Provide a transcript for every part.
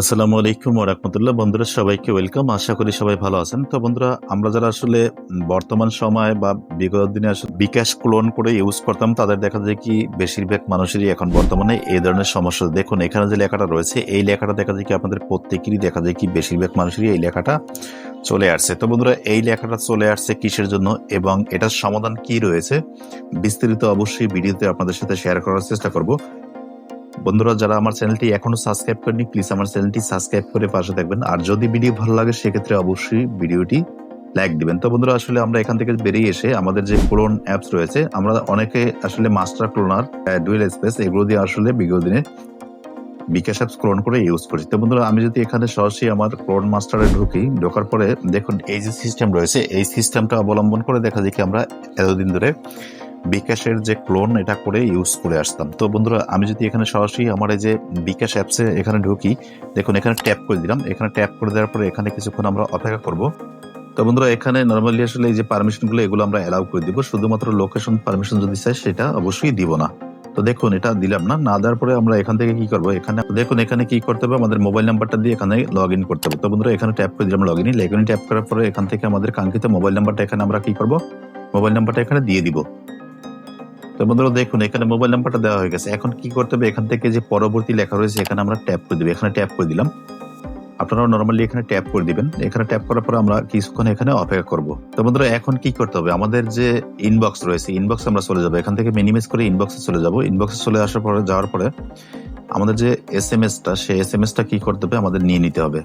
আসসালামু আলাইকুম ওরহমতুল্লাহ বন্ধুরা, সবাইকে ওয়েলকাম। আশা করি সবাই ভালো আছেন। তো বন্ধুরা, আমরা যারা আসলে বর্তমান সময় বা বিগত দিনে আসলে বিকাশ ক্লোন করে ইউজ করতাম, তাদের দেখা যায় কি বেশিরভাগ মানুষেরই এখন বর্তমানে এই ধরনের সমস্যা। দেখুন, এখানে যে লেখাটা রয়েছে, এই লেখাটা দেখা যায় কি আপনাদের প্রত্যেকেরই দেখা যায় কি বেশিরভাগ মানুষেরই এই লেখাটা চলে আসছে। তো বন্ধুরা, এই লেখাটা চলে আসছে কিসের জন্য এবং এটার সমাধান কি রয়েছে, বিস্তারিত অবশ্যই ভিডিওতে আপনাদের সাথে শেয়ার করার চেষ্টা করব। বন্ধুরা, যারা আমার চ্যানেলটি এখনও সাবস্ক্রাইব করেনি প্লিজ আমার চ্যানেলটি সাবস্ক্রাইব করে পাশে থাকবেন। আর যদি ভিডিও ভালো লাগে, সেক্ষেত্রে অবশ্যই ভিডিওটি লাইক দিবেন। তো বন্ধুরা, আসলে আমরা এখান থেকে বেরিয়ে এসে আমাদের যে ক্লোন অ্যাপস রয়েছে, আমরা অনেকে আসলে মাস্টার ক্লোনার ডুয়েল স্পেস, এগুলো দিয়ে আসলে বিগত দিনে বিকাশ অ্যাপস ক্লোন করে ইউজ করছি। তো বন্ধুরা, আমি যদি এখানে সরাসরি আমার ক্লোন মাস্টারে ঢুকি, ঢোকার পরে দেখুন, এই যে সিস্টেম রয়েছে, এই সিস্টেমটা অবলম্বন করে দেখা যায় কি আমরা এতদিন ধরে বিকাশের যে ক্লোন এটা করে ইউজ করে আসতাম। তো বন্ধুরা, আমি যদি এখানে সরাসরি আমার এই যে বিকাশ অ্যাপসে এখানে ঢুকি, দেখুন, এখানে ট্যাপ করে দিলাম। এখানে ট্যাপ করে দেওয়ার পরে এখানে কিছুক্ষণ আমরা অপেক্ষা করব। তো বন্ধুরা, এখানে নর্মালি আসলে এই যে পারমিশনগুলো এগুলো আমরা অ্যালাউ করে দিব। শুধুমাত্র লোকেশন পারমিশন যদি চাই, সেটা অবশ্যই দিব না। তো দেখুন, এটা দিলাম না। না দেওয়ার পরে আমরা এখান থেকে কি করব? এখানে দেখুন, এখানে কি করতে হবে? আমাদের মোবাইল নাম্বারটা দিয়ে এখানে লগ ইন করতে হবে। তো বন্ধুরা, এখানে ট্যাপ করে দিলাম log in log in tap করার পরে এখান থেকে আমাদের কাঙ্ক্ষিত মোবাইল নাম্বারটা এখানে আমরা কি করব? মোবাইল নাম্বারটা এখানে দিয়ে দিব। বন্ধুরা দেখুন, এখানে মোবাইল নাম্বারটা দেওয়া হয়ে গেছে। এখন কি করতে হবে? এখান থেকে যে পরবর্তী লেখা রয়েছে, এখানে আমরা ট্যাপ করে দিব। এখানে ট্যাপ করে দিলাম। আপনারা নর্মালি এখানে ট্যাপ করে দিবেন। এখানে ট্যাপ করার পর আমরা কিছুক্ষণ এখানে অপেক্ষা করব। তো বন্ধুরা, এখন কি করতে হবে? আমাদের যে ইনবক্স রয়েছে ইনবক্স আমরা চলে যাব। এখান থেকে মিনিমাইজ করে ইনবক্সে চলে যাব। ইনবক্সে চলে আসার পরে, যাওয়ার পরে আমাদের যে এস এম এসটা সেই এস এম এসটা কি করতে হবে? আমাদের নিয়ে নিতে হবে।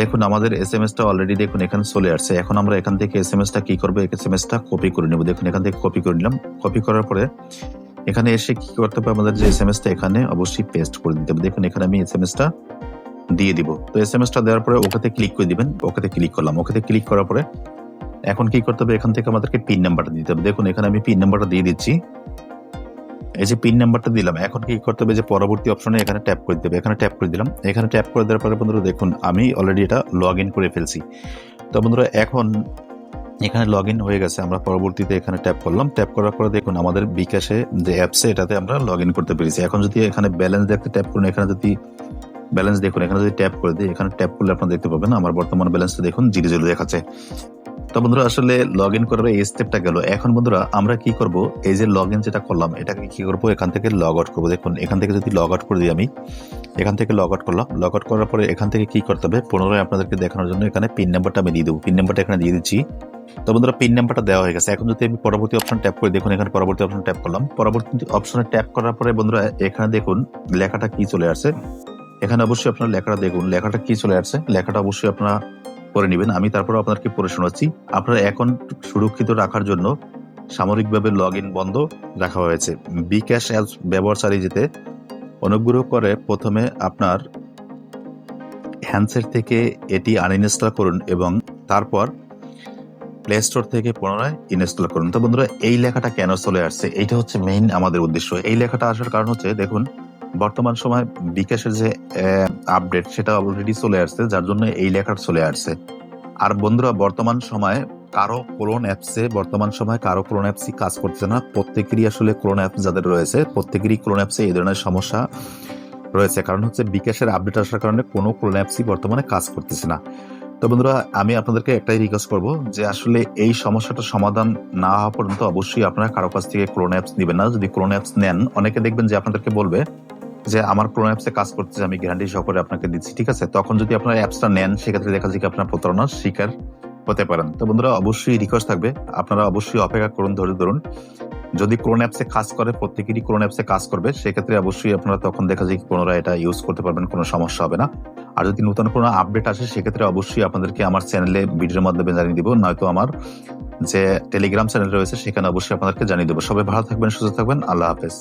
দেখুন, আমাদের এস এম এসটা অলরেডি দেখুন, এখানে চলে আসছে। এখন আমরা এখান থেকে এস এম এসটা কি করব? এস এম এসটা কপি করে নেব। দেখুন, এখান থেকে কপি করে নিলাম। কপি করার পরে এখানে এসে কি করতে হবে? আমাদের যে এস এম এসটা এখানে অবশ্যই পেস্ট করে দিতে হবে। দেখুন, এখানে আমি এস এম এসটা দিয়ে দিব। তো এস এম এসটা দেওয়ার পরে ওখানে ক্লিক করে দিবেন। ওখানে ক্লিক করলাম। ওখানে ক্লিক করার পরে এখন কি করতে হবে? এখান থেকে আমাদেরকে পিন নাম্বারটা দিতে হবে। দেখুন, এখানে আমি পিন নাম্বারটা দিয়ে দিচ্ছি। এই যে পিন নাম্বারটা দিলাম, এখন কি করতে হবে যে পরবর্তী অপশনে এখানে ট্যাপ করে দেবে, এখানে ট্যাপ করে দিলাম, এখানে ট্যাপ করে দেওয়ার পরে বন্ধুরা দেখুন, আমি অলরেডি এটা লগ ইন করে ফেলছি। তো বন্ধুরা এখন এখানে লগ ইন হয়ে গেছে, আমরা পরবর্তীতে এখানে ট্যাপ করলাম ট্যাপ করার পরে দেখুন আমাদের বিকাশে যে অ্যাপসে এটাতে আমরা লগ ইন করতে পেরেছি। এখন যদি এখানে ব্যালেন্স দেখতে ট্যাপ করুন, এখানে যদি ব্যালেন্স দেখুন, এখানে যদি ট্যাপ করে দিই, এখানে ট্যাপ করলে আপনারা দেখতে পাবেন, আমার বর্তমান ব্যালেন্সটা দেখুন জিরো জিরো দেখাচ্ছে। তো বন্ধুরা, আসলে লগ ইন করার এই স্টেপটা গেল। এখন বন্ধুরা, আমরা কি করব? এই যে লগ ইন যেটা করলাম, এটাকে কি করব? এখান থেকে লগ আউট করব। দেখুন, এখান থেকে যদি লগ আউট করে দিই আমি, এখান থেকে লগ আউট করলাম। লগ আউট করার পরে এখান থেকে কি করতে হবে? পুনরায় আপনাদেরকে দেখানোর জন্য এখানে পিন নাম্বারটা আমি দিয়ে দেবো। পিন নাম্বারটা এখানে দিয়ে দিচ্ছি। তো বন্ধুরা পিন নাম্বারটা দেওয়া হয়ে গেছে। এখন যদি আমি পরবর্তী অপশন ট্যাপ করি, দেখুন, এখানে পরবর্তী অপশন ট্যাপ করলাম। পরবর্তী অপশনে ট্যাপ করার পরে বন্ধুরা, এখানে দেখুন, লেখাটা কি চলে আসছে? এখানে অবশ্যই আপনার লেখাটা দেখুন। লেখাটা কি চলে আসছে? লেখাটা অবশ্যই আপনারা করে নেবেন। আমি তারপর আপনাদেরকে পড়ে শোনাচ্ছি। আপনার এখন সুরক্ষিত রাখার জন্য সামরিকভাবে লগ ইন বন্ধ রাখা হয়েছে। বিকাশ অ্যাপস ব্যবহারকারী যেতে অনুগ্রহ করে প্রথমে আপনার হ্যান্ডসেট থেকে এটি আনইনস্টল করুন এবং তারপর প্লে স্টোর থেকে পুনরায় ইনস্টল করুন। তো বন্ধুরা, এই লেখাটা কেন চলে আসছে? এইটা হচ্ছে মেইন আমাদের উদ্দেশ্য। এই লেখাটা আসার কারণ হচ্ছে, দেখুন বর্তমান সময় বিকাশের যে আপডেট সেটা অলরেডি চলে আসছে, যার জন্য এই লেখাটা চলে আসছে। আর বন্ধুরা, বর্তমান সময়ে কারও ক্লোন অ্যাপসে বর্তমান সময় কারও ক্লোন অ্যাপসই কাজ করছে না। প্রত্যেকেরই আসলে ক্লোন অ্যাপস যাদের রয়েছে, প্রত্যেকেরই ক্লোন অ্যাপসে এই ধরনের সমস্যা রয়েছে। কারণ হচ্ছে বিকাশের আপডেট আসার কারণে কোনো ক্লোন অ্যাপসই বর্তমানে কাজ করতেছে না। তো বন্ধুরা, আমি আপনাদেরকে একটাই রিকোয়েস্ট করব যে, আসলে এই সমস্যাটার সমাধান না হওয়া পর্যন্ত অবশ্যই আপনারা কারও কাছ থেকে ক্লোন অ্যাপস নেবেন না। যদি ক্লোন অ্যাপস নেন, অনেকে দেখবেন যে আপনাদেরকে বলবে যে আমার ক্লোন অ্যাপসে কাজ করতেছে, আমি গ্যারান্টি সহকারে আপনাকে দিচ্ছি, ঠিক আছে? তখন যদি আপনার অ্যাপসটা নেন, সেক্ষেত্রে দেখা যায় আপনার প্রতারণার শিকার হতে পারেন। তো বন্ধুরা, অবশ্যই রিকোয়েস্ট থাকবে। আপনারা অবশ্যই অপেক্ষা করুন ধরে ধরুন। যদি ক্লোন অ্যাপসে কাজ করে, প্রত্যেকেরই ক্লোন অ্যাপসে কাজ করবে, সেক্ষেত্রে অবশ্যই আপনারা তখন দেখা যায় পুনরায় এটা ইউজ করতে পারবেন, কোনো সমস্যা হবে না। আর যদি নতুন কোনো আপডেট আসে, সেক্ষেত্রে অবশ্যই আপনাদেরকে আমার চ্যানেলে ভিডিওর মাধ্যমে জানিয়ে দিব, নয়তো আমার যে টেলিগ্রাম চ্যানেল রয়েছে, সেখানে অবশ্যই আপনাদেরকে জানিয়ে দেবো। সবাই ভালো থাকবেন, সুস্থ থাকবেন, আল্লাহ হাফেজ।